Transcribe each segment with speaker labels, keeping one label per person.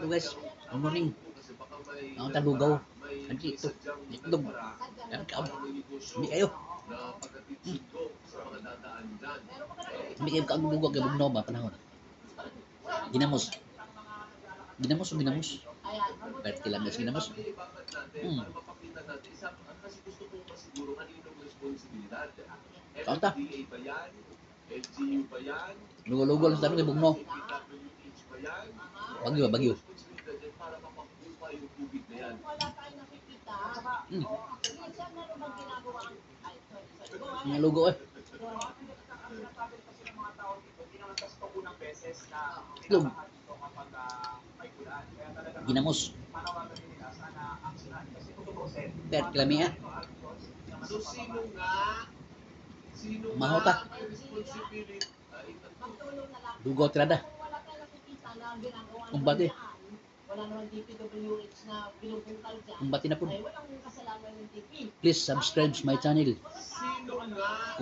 Speaker 1: Hello guys, morning. Ako talugaw. Andito, itlog. Yan ka. Hindi kayo. Hindi kayo kaaglugaw kay Bugno ba panahon. Ginamos. Ginamos o ginamos? Kahit kailan guys ginamos. Hmm. Kaunta. Lugo-lugo lang tanong kay Bugno. Bagyo, bagyo.
Speaker 2: Mapakupa yung tubig na yan.
Speaker 1: Hmm. Mga lugo eh. Itlog. Ginamos. Kahit kilami ah.
Speaker 2: So sino nga? Sino nga
Speaker 1: Mahota.
Speaker 2: Ay,
Speaker 1: Lugo tirada. Kumbati.
Speaker 3: Wala naman DPWH na binubungkal dyan.
Speaker 1: Kumbati na po.
Speaker 3: Ay, walang kasalanan ng DP.
Speaker 1: Please subscribe my channel.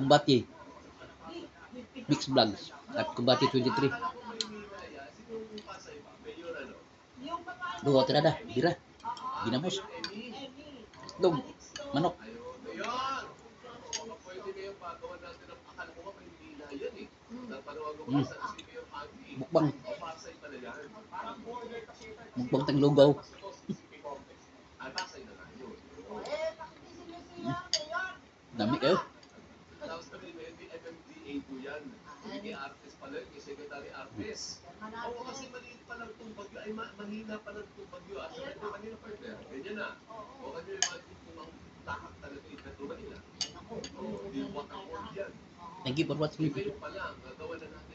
Speaker 1: Kumbati. Mix Vlogs. At Kumbati 23.
Speaker 2: Kung Maynila yan, sino yung Pasay ba? Mayor ano?
Speaker 3: Yung mga
Speaker 1: Lugo tirada. Bira. Ginamos. Itlog. Manok.
Speaker 2: Ayun, ayun. Baka Pwede na yung pagawa natin ng akala ko nga Maynila yan. Napanawagan ko sa si Mayor Agi.
Speaker 1: Mukbang.
Speaker 2: O Pasay pala yan.
Speaker 1: Mukbang tang lugaw.
Speaker 2: Ay, Pasay na nga yun.
Speaker 3: Bakit di sila siya, Mayor?
Speaker 1: Dami kayo.
Speaker 2: Hindi artist pala yun, yung secretary artist. Oo, kasi maliit pa lang itong. Ay, ma- mahina pa lang itong bagyo. Ko kanina partner, ganyan na. O kasi yung mga ang takak talaga yung Metro di waterfall yan.
Speaker 1: Thank you for watching.
Speaker 2: Ngayon pa lang, nagawa na